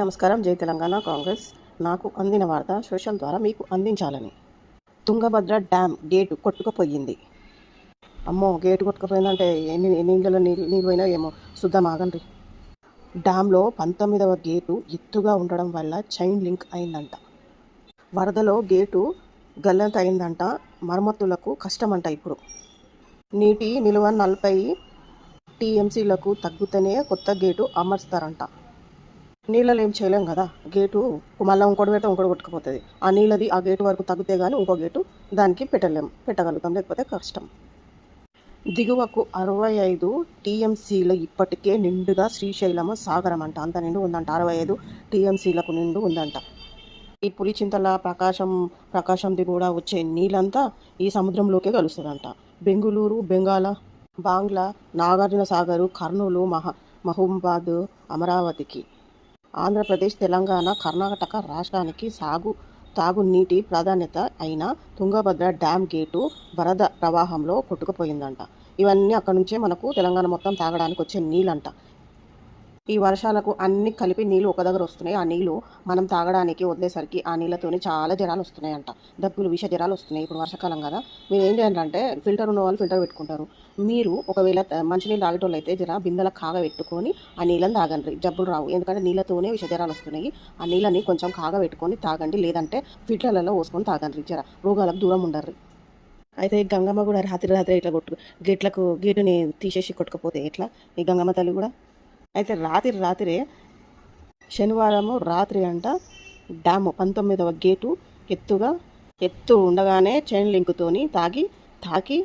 నమస్కారం. జై తెలంగాణ కాంగ్రెస్. నాకు అందిన వార్త సోషల్ ద్వారా మీకు అందించాలని. తుంగభద్ర డ్యామ్ గేటు కొట్టుకుపోయింది. అమ్మో గేటు కొట్టుకుపోయిందంటే ఎన్ని ఎన్ని ఇండ్లలో నీళ్ళు నీళ్ళు పోయినా ఏమో. శుద్ధం ఆగండి. డ్యామ్లో పంతొమ్మిదవ గేటు ఎత్తుగా ఉండడం వల్ల చైన్ లింక్ అయిందంట. వరదలో గేటు గల్లంత అయిందంట. మరమ్మతులకు కష్టమంట ఇప్పుడు. నీటి నిలువ నలభై టీఎంసీలకు తగ్గుతూనే కొత్త గేటు అమర్స్తారంట. నీళ్ళలో ఏం చేయలేం కదా. గేటు మళ్ళీ ఇంకోటి పెడితే ఇంకోటి కొట్టుకుపోతుంది. ఆ నీళ్ళది ఆ గేటు వరకు తగ్గితే కానీ ఇంకో గేటు దానికి పెట్టలేం పెట్టగలుగుతాం. లేకపోతే కష్టం. దిగువకు అరవై ఐదు టీఎంసీలు ఇప్పటికే నిండుగా శ్రీశైలము సాగరం అంట. అంత నిండు ఉందంట. అరవై ఐదు టీఎంసీలకు నిండు ఉందంట. ఈ పులిచింతల ప్రకాశం ప్రకాశంది కూడా వచ్చే నీళ్ళంతా ఈ సముద్రంలోకే కలుస్తుందంట. బెంగుళూరు బెంగాల బాంగ్లా నాగార్జున సాగరు కర్నూలు మహా మహబూబాద్ అమరావతికి. ఆంధ్రప్రదేశ్ తెలంగాణ కర్ణాటక రాష్ట్రానికి సాగు తాగునీటి ప్రాధాన్యత అయిన తుంగభద్ర డ్యామ్ గేటు వరద ప్రవాహంలో కొట్టుకుపోయిందంట. ఇవన్నీ అక్కడ నుంచే మనకు తెలంగాణ మొత్తం తాగడానికి వచ్చే నీళ్ళంట. ఈ వర్షాలకు అన్ని కలిపి నీళ్ళు ఒక దగ్గర వస్తున్నాయి. ఆ నీళ్ళు మనం తాగడానికి వదిలేసరికి ఆ నీళ్ళతోనే చాలా జ్వరాలు వస్తున్నాయంట. దగ్గులు విష జ్వరాలు వస్తున్నాయి ఇప్పుడు వర్షాకాలం కదా. మీరు ఏం చేయాలంటే ఫిల్టర్ ఉన్న వాళ్ళు ఫిల్టర్ పెట్టుకుంటారు. మీరు ఒకవేళ మంచినీళ్ళు తాగేటోళ్ళు అయితే జర బిందెల కాగ పెట్టుకొని ఆ నీళ్ళని తాగండి. జబ్బులు రావు. ఎందుకంటే నీళ్ళతోనే విషజ్వరాలు వస్తున్నాయి. ఆ నీళ్ళని కొంచెం కాగ పెట్టుకొని తాగండి. లేదంటే ఫిట్లలో పోసుకొని తాగండి. జర రోగాలకు దూరం ఉండరు అయితే ఈ గంగమ్మ కూడా రాత్రి రాత్రి ఇట్లా కొట్టు గేట్లకు గేటుని తీసేసి కొట్టుకపోతే ఎట్లా? ఈ గంగమ్మ తల్లి కూడా? అయితే రాత్రి రాత్రే శనివారము రాత్రి అంట డ్యాము పంతొమ్మిదవ గేటు ఎత్తుగా ఎత్తు ఉండగానే చైన్ లింక్తోని తాగి తాకి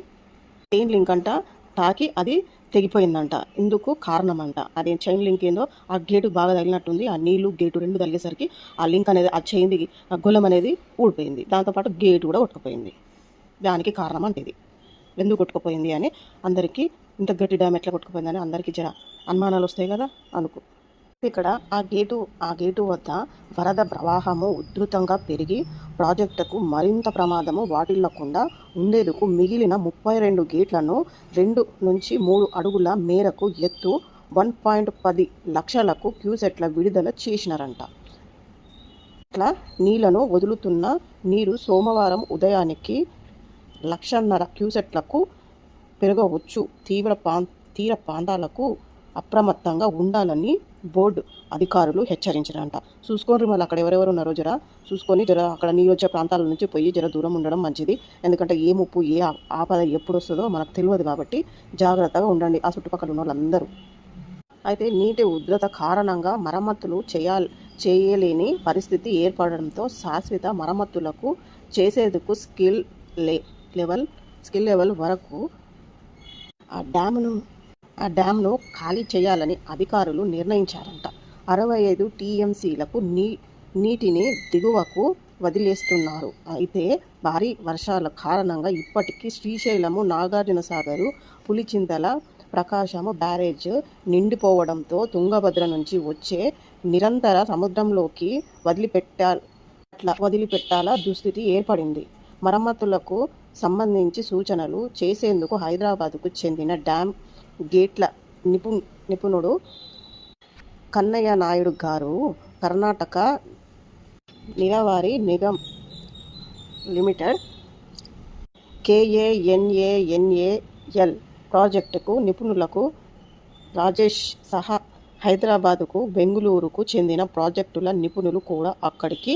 చైన్ లింక్ అంట తాకి అది తెగిపోయిందంట. ఇందుకు కారణం అంట అది చైన్ లింక్ ఏందో ఆ గేటు బాగా తగిలినట్టుంది ఆ నీళ్ళు గేటు రెండు తగిలేసరికి ఆ లింక్ అనేది ఆ చైన్ది ఆ గొలం అనేది ఊడిపోయింది. దాంతోపాటు గేటు కూడా కొట్టుకుపోయింది. దానికి కారణం అంటే ఇది. ఎందుకు కొట్టుకుపోయింది అని అందరికీ ఇంత గట్టి డ్యామ్ ఎట్లా కొట్టుకుపోయిందని అందరికీ జర అనుమానాలు వస్తాయి కదా అనుకో ఇక్కడ ఆ గేటు ఆ గేటు వద్ద వరద ప్రవాహము ఉధృతంగా పెరిగి ప్రాజెక్టుకు మరింత ప్రమాదము వాటిల్లకుండా ఉండేందుకు మిగిలిన ముప్పై రెండు గేట్లను రెండు నుంచి మూడు అడుగుల మేరకు ఎత్తు వన్ పాయింట్ పది లక్షలకు క్యూసెట్ల విడుదల చేసినారంట. ఇట్లా నీళ్ళను వదులుతున్న నీరు సోమవారం ఉదయానికి లక్షన్నర క్యూసెట్లకు పెరగవచ్చు. తీవ్ర ప్రాం తీర ప్రాంతాలకు అప్రమత్తంగా ఉండాలని బోర్డు అధికారులు హెచ్చరించారంట. చూసుకోండి మళ్ళీ అక్కడ ఎవరెవరు ఉన్నారో జర. చూసుకొని జర అక్కడ నీళ్ళు వచ్చే ప్రాంతాల నుంచి పోయి జర దూరం ఉండడం మంచిది. ఎందుకంటే ఏ ముప్పు ఏ ఆ- ఆపద ఎప్పుడు వస్తుందో మనకు తెలియదు కాబట్టి జాగ్రత్తగా ఉండండి. ఆ చుట్టుపక్కల ఉన్న వాళ్ళందరూ. అయితే నీటి ఉద్రత కారణంగా మరమ్మతులు చేయాలి చేయలేని పరిస్థితి ఏర్పడడంతో శాశ్వత మరమ్మతులకు చేసేందుకు స్కిల్ లే లెవెల్ స్కిల్ లెవెల్ వరకు ఆ డ్యామును ఆ డ్యామ్ను ఖాళీ చేయాలని అధికారులు నిర్ణయించారంట. అరవై ఐదు టీఎంసీలకు నీ నీటిని దిగువకు వదిలేస్తున్నారు. అయితే భారీ వర్షాల కారణంగా ఇప్పటికీ శ్రీశైలము నాగార్జున సాగరు పులిచింతల ప్రకాశము బ్యారేజ్ నిండిపోవడంతో తుంగభద్ర నుంచి వచ్చే నిరంతర సముద్రంలోకి వదిలిపెట్టా అట్లా వదిలిపెట్టాల దుస్థితి ఏర్పడింది. మరమ్మతులకు సంబంధించి సూచనలు చేసేందుకు హైదరాబాద్కు చెందిన డ్యామ్ గేట్ల నిపు నిపుణుడు కన్నయ్య నాయుడు గారు కర్ణాటక నిలవారి నిగమ్ లిమిటెడ్ కేఏఎన్ఏఎన్ఏఎల్ ప్రాజెక్టుకు నిపుణులకు రాజేష్ సహా హైదరాబాదుకు బెంగుళూరుకు చెందిన ప్రాజెక్టుల నిపుణులు కూడా అక్కడికి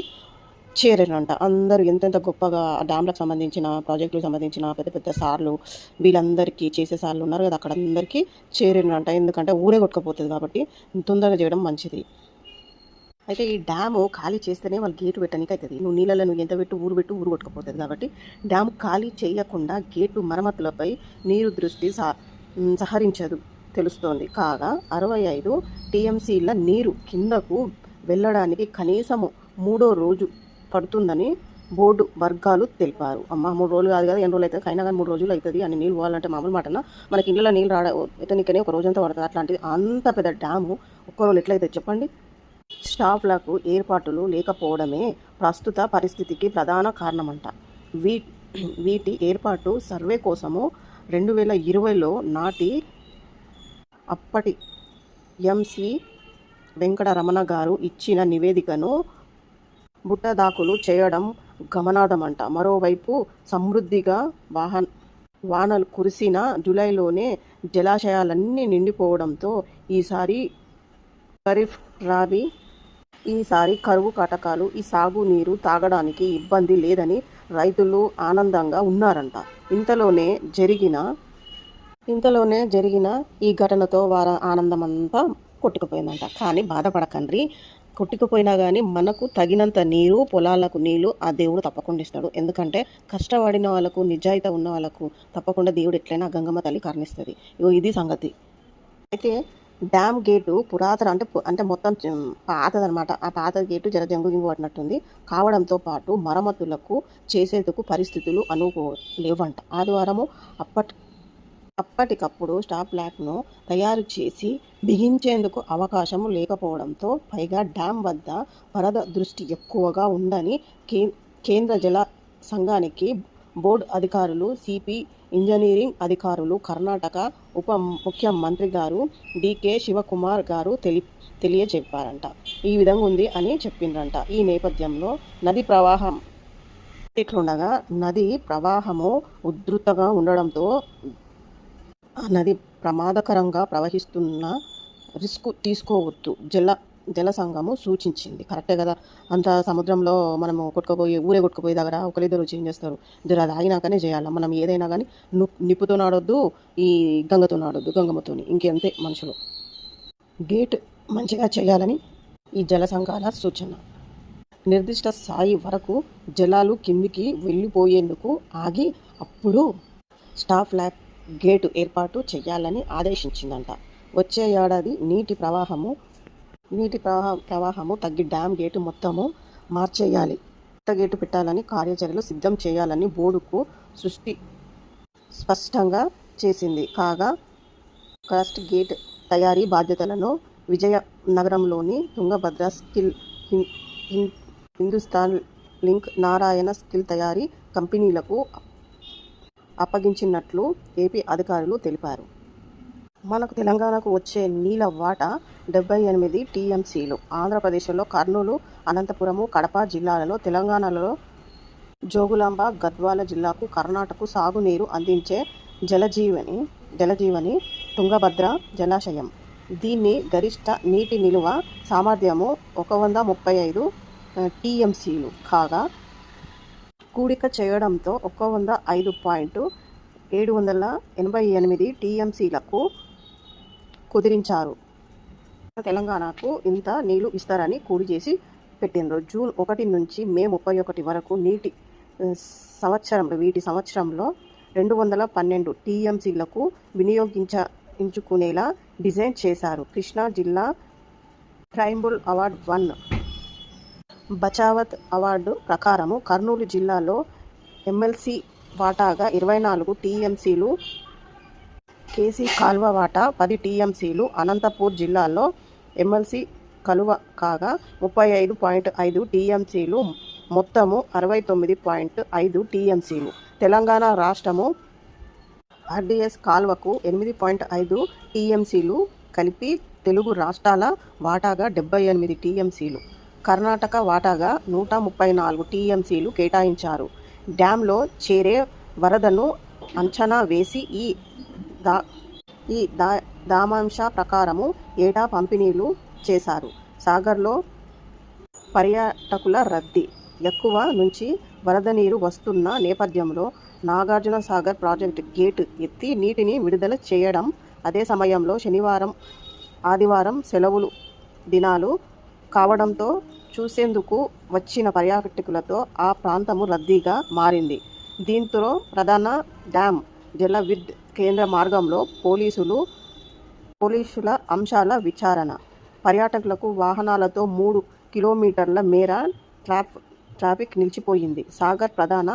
చేరారంట అందరూ ఎంతెంత గొప్పగా ఆ డ్యామ్లకు సంబంధించిన ప్రాజెక్టులకు సంబంధించిన పెద్ద పెద్ద సార్లు వీళ్ళందరికీ చేసే సార్లు ఉన్నారు కదా అక్కడ అందరికీ చేరారంట. ఎందుకంటే ఊరే కొట్టుకుపోతుంది కాబట్టి తొందరగా చేయడం మంచిది. అయితే ఈ డ్యాము ఖాళీ చేస్తేనే వాళ్ళు గేటు పెట్టడానికి అవుతుంది నువ్వు నీళ్ళలో నువ్వు ఎంత పెట్టు ఊరు పెట్టు ఊరు కొట్టుకుపోతుంది కాబట్టి డ్యామ్ ఖాళీ చేయకుండా గేటు మరమ్మతులపై నీరు దృష్టి సహరించదు తెలుస్తోంది. కాగా అరవై ఐదు టీఎంసీల నీరు కిందకు వెళ్ళడానికి కనీసము మూడో రోజు పడుతుందని బోర్డు వర్గాలు తెలిపారు. అమ్మ మూడు రోజులు కాదు కదా ఎన్ని రోజులు అవుతుంది? అయినా కానీ మూడు రోజులు అవుతుంది అని నీళ్ళు పోవాలంటే మామూలు మాటన? మనకి ఇళ్ళలో నీళ్ళు రాడ ఇతనికనే ఒక రోజంతా పడుతుంది. అట్లాంటిది అంత పెద్ద డ్యాము ఒక్క రోజు ఎట్లయితే చెప్పండి? స్టాఫ్లకు ఏర్పాట్లు లేకపోవడమే ప్రస్తుత పరిస్థితికి ప్రధాన కారణమంట. వీ వీటి ఏర్పాటు సర్వే కోసము రెండు వేల ఇరవైలో నాటి అప్పటి ఎంసీ వెంకటరమణ గారు ఇచ్చిన నివేదికను బుట్టదాకులు చేయడం గమనార్హమంట. మరోవైపు సమృద్ధిగా వాహన వానలు కురిసిన జూలైలోనే జలాశయాలన్నీ నిండిపోవడంతో ఈసారి ఖరీఫ్ రాబీ ఈసారి కరువు కటకాలు ఈ సాగునీరు తాగడానికి ఇబ్బంది లేదని రైతులు ఆనందంగా ఉన్నారంట. ఇంతలోనే జరిగిన ఇంతలోనే జరిగిన ఈ ఘటనతో వారి ఆనందమంతా కొట్టుకుపోయిందంట. కానీ బాధపడకండి కొట్టుకుపోయినా కానీ మనకు తగినంత నీరు పొలాలకు నీళ్ళు ఆ దేవుడు తప్పకుండా ఇస్తాడు. ఎందుకంటే కష్టపడిన వాళ్ళకు నిజాయితీ ఉన్న వాళ్ళకు తప్పకుండా దేవుడు ఎట్లయినా గంగమ్మ తల్లి కరుణిస్తుంది. ఇగో ఇది సంగతి. అయితే డ్యామ్ గేటు పురాతన అంటే అంటే మొత్తం పాతదనమాట ఆ పాత గేటు జర జంగు గింగు కావడంతో పాటు మరమ్మతులకు చేసేందుకు పరిస్థితులు అనుకో లేవంట. ఆదివారము అప్పటి అప్పటికప్పుడు స్టాప్ ల్యాక్ను తయారు చేసి బిగించేందుకు అవకాశం లేకపోవడంతో పైగా డ్యాం వద్ద వరద దృష్టి ఎక్కువగా ఉందని కే కేంద్ర జల సంఘానికి బోర్డు అధికారులు సిపి ఇంజనీరింగ్ అధికారులు కర్ణాటక ఉప ముఖ్యమంత్రి గారు డికే శివకుమార్ గారు తెలి తెలియజెప్పారంట. ఈ విధంగా ఉంది అని చెప్పిండ్రంట. ఈ నేపథ్యంలో నది ప్రవాహం ఇట్లుండగా నది ప్రవాహము ఉధృతంగా ఉండడంతో నది ప్రమాదకరంగా ప్రవహిస్తున్న రిస్క్ తీసుకోవద్దు జల జల సంఘము సూచించింది. కరెక్టే కదా? అంత సముద్రంలో మనము కొట్టుకుపోయి ఊరే కొట్టుకుపోయే దగ్గర ఒకరిద్దరు చేంజ్ చేస్తారు? జర అది ఆగినాకనే చేయాలి? మనం ఏదైనా కానీ ను నిప్పుతో నాడొద్దు ఈ గంగతో నాడొద్దు గంగమ్మతోని. ఇంకెంతే మనుషులు. గేట్ మంచిగా చేయాలని ఈ జల సంఘాల సూచన. నిర్దిష్ట స్థాయి వరకు జలాలు కిందికి వెళ్ళిపోయేందుకు ఆగి అప్పుడు స్టాఫ్ ల్యాక్ గేటు ఏర్పాటు చేయాలని ఆదేశించిందంట. వచ్చే ఏడాది నీటి ప్రవాహము నీటి ప్రవాహ ప్రవాహము తగ్గి డ్యామ్ గేటు మొత్తము మార్చేయాలి. కొత్త గేటు పెట్టాలని కార్యాచరణలు సిద్ధం చేయాలని బోర్డుకు సృష్టి స్పష్టంగా చేసింది. కాగా క్రస్ట్ గేట్ తయారీ బాధ్యతలను విజయనగరంలోని తుంగభద్ర స్కిల్ హిం- హిం- హిందుస్థాన్ లింక్ నారాయణ స్కిల్ తయారీ కంపెనీలకు అప్పగించినట్లు ఏపీ అధికారులు తెలిపారు. మనకు తెలంగాణకు వచ్చే నీళ్ళ వాటా డెబ్బై ఎనిమిది టీఎంసీలు. ఆంధ్రప్రదేశ్లో కర్నూలు అనంతపురము కడప జిల్లాలలో తెలంగాణలో జోగులాంబ గద్వాల జిల్లాకు కర్ణాటకకు సాగునీరు అందించే జలజీవని జలజీవని తుంగభద్ర జలాశయం. దీన్ని గరిష్ట నీటి నిలువ సామర్థ్యము ఒక వంద ముప్పై ఐదు టీఎంసీలు కాగా కూడిక చేయడంతో ఒక వంద ఐదు పాయింట్ ఏడు వందల ఎనభై ఎనిమిది టీఎంసీలకు కుదిరించారు. తెలంగాణకు ఇంత నీళ్ళు ఇస్తారని కూడి చేసి పెట్టిండ్రు. జూన్ ఒకటి నుంచి మే ముప్పై ఒకటి వరకు నీటి సంవత్సరంలో వీటి సంవత్సరంలో రెండు వందల పన్నెండు టీఎంసీలకు వినియోగించ ఎంచుకునేలా డిజైన్ చేశారు. కృష్ణా జిల్లా tribunal award one Bachawat award ప్రకారము కర్నూలు జిల్లాలో ఎమ్మెల్సీ వాటాగా ఇరవై నాలుగు టీఎంసీలు కేసీ కాల్వ వాటా పది టీఎంసీలు అనంతపూర్ జిల్లాలో ఎమ్మెల్సీ కలువ కాగా ముప్పై ఐదు పాయింట్ ఐదు టీఎంసీలు మొత్తము అరవై తొమ్మిది పాయింట్ ఐదు టీఎంసీలు. తెలంగాణ రాష్ట్రము ఆర్డీఎస్ కాల్వకు ఎనిమిది పాయింట్ ఐదు టీఎంసీలు కలిపి తెలుగు రాష్ట్రాల వాటాగా డెబ్బై ఎనిమిది టీఎంసీలు. కర్ణాటక వాటాగా నూట ముప్పై నాలుగు టీఎంసీలు కేటాయించారు. డ్యాంలో చేరే వరదను అంచనా వేసి ఈ దా ఈ దా దామాంశ ప్రకారము ఏటా పంపిణీలు చేశారు. సాగర్లో పర్యాటకుల రద్దీ. ఎక్కువ నుంచి వరద నీరు వస్తున్న నేపథ్యంలో నాగార్జున సాగర్ ప్రాజెక్టు గేటు ఎత్తి నీటిని విడుదల చేయడం అదే సమయంలో శనివారం ఆదివారం సెలవులు దినాలు కావడంతో చూసేందుకు వచ్చిన పర్యాటకులతో ఆ ప్రాంతము రద్దీగా మారింది. దీంతో ప్రధాన డ్యామ్ జల విద్ కేంద్ర మార్గంలో పోలీసులు పోలీసుల అంశాల విచారణ. పర్యాటకులకు వాహనాలతో మూడు కిలోమీటర్ల మేర ట్రాఫ్ ట్రాఫిక్ నిలిచిపోయింది. సాగర్ ప్రధాన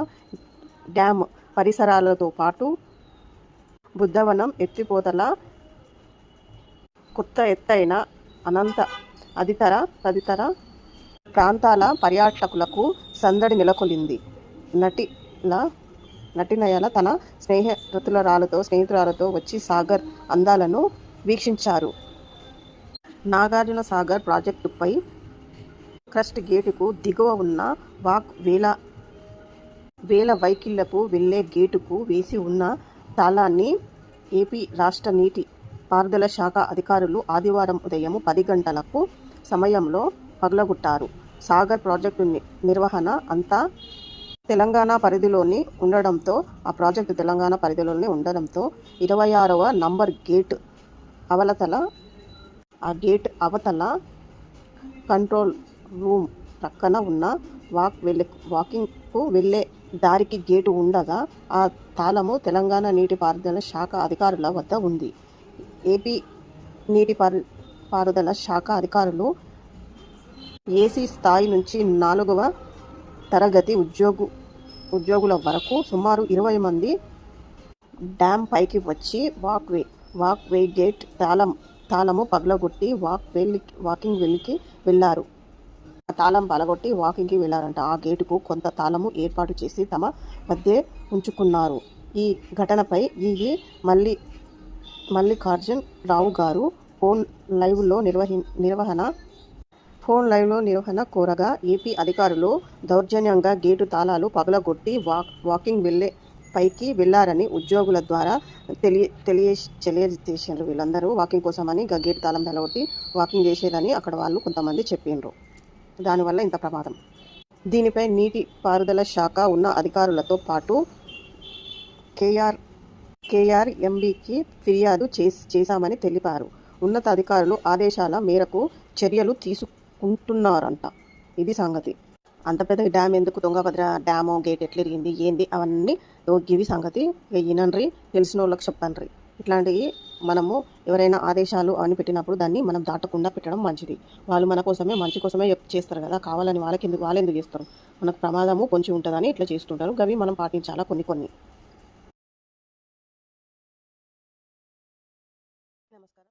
డ్యామ్ పరిసరాలతో పాటు బుద్ధవనం ఎత్తిపోతల కొత్త ఎత్తైన అనంత అదితర తదితర ప్రాంతాల పర్యాటకులకు సందడి నెలకొలింది. నటిల నటినయల తన స్నేహితులరాలతో స్నేహితురాలతో వచ్చి సాగర్ అందాలను వీక్షించారు. నాగార్జున సాగర్ ప్రాజెక్టుపై క్రస్ట్ గేటుకు దిగువ ఉన్న వాక్ వేల వేల వైకిళ్ళకు వెళ్ళే గేటుకు వేసి ఉన్న తాళాన్ని ఏపీ రాష్ట్ర నీటి పారుదల శాఖ అధికారులు ఆదివారం ఉదయం పది గంటలకు సమయంలో పగలగొట్టారు. సాగర్ ప్రాజెక్టు ని- నిర్వహణ అంతా తెలంగాణ పరిధిలోని ఉండడంతో ఆ ప్రాజెక్టు తెలంగాణ పరిధిలోనే ఉండడంతో ఇరవై ఆరవ నంబర్ గేట్ అవలతల ఆ గేట్ అవతల కంట్రోల్ రూమ్ ప్రక్కన ఉన్న వాక్ వెళ్ళే వాకింగ్కు వెళ్ళే దారికి గేటు ఉండగా ఆ తాళము తెలంగాణ నీటిపారుదల శాఖ అధికారుల వద్ద ఉంది. ఏపీ నీటిపారు పారుదల శాఖ అధికారులు ఏసీ స్థాయి నుంచి నాలుగవ తరగతి ఉద్యోగు ఉద్యోగుల వరకు సుమారు ఇరవై మంది డ్యామ్ పైకి వచ్చి వాక్వే వాక్వే గేట్ తాళం తాళము పగలగొట్టి వాక్ వెళ్ళి వాకింగ్ వెళ్ళికి వెళ్ళారు. తాళం పగలగొట్టి వాకింగ్కి వెళ్ళారంట. ఆ గేటుకు కొంత తాళము ఏర్పాటు చేసి తమ వద్దే ఉంచుకున్నారు. ఈ ఘటనపై ఈ మల్లి మల్లికార్జున్ రావు గారు ఫోన్ లైవ్లో నిర్వహి నిర్వహణ ఫోన్ లైవ్లో నిర్వహణ కోరగా ఏపీ అధికారులు దౌర్జన్యంగా గేటు తాళాలు పగలగొట్టి వాక్ వాకింగ్ వెళ్ళే పైకి వెళ్ళారని ఉద్యోగుల ద్వారా తెలియ తెలియ తెలియజేసారు వీళ్ళందరూ వాకింగ్ కోసమని గా గేటు తాళం పగలగొట్టి వాకింగ్ చేసేదని అక్కడ వాళ్ళు కొంతమంది చెప్పిండ్రు దానివల్ల ఇంత ప్రమాదం. దీనిపై నీటి పారుదల శాఖ ఉన్న అధికారులతో పాటు కేఆర్ కేఆర్ ఎంబీకి ఫిర్యాదు చేశామని తెలిపారు. ఉన్నత అధికారులు ఆదేశాల మేరకు చర్యలు ఉంటున్నారంట ఇది సంగతి. అంత పెద్ద డ్యామ్ ఎందుకు? తుంగభద్ర డ్యాము గేట్ ఎట్లా ఎరిగింది ఏంది? అవన్నీ ఓ గివి సంగతి ఇక తెలిసిన వాళ్ళకి చెప్పండి ఇట్లాంటివి మనము ఎవరైనా ఆదేశాలు అని పెట్టినప్పుడు దాన్ని మనం దాటకుండా పెట్టడం మంచిది. వాళ్ళు మన కోసమే మంచి కోసమే చేస్తారు కదా. కావాలని వాళ్ళకి ఎందుకు వాళ్ళు ఎందుకు చేస్తారు? మనకు ప్రమాదము పొంచి ఉంటుందని ఇట్లా చేస్తుంటారు. గవి మనం పాటించాలా? కొన్ని కొన్ని.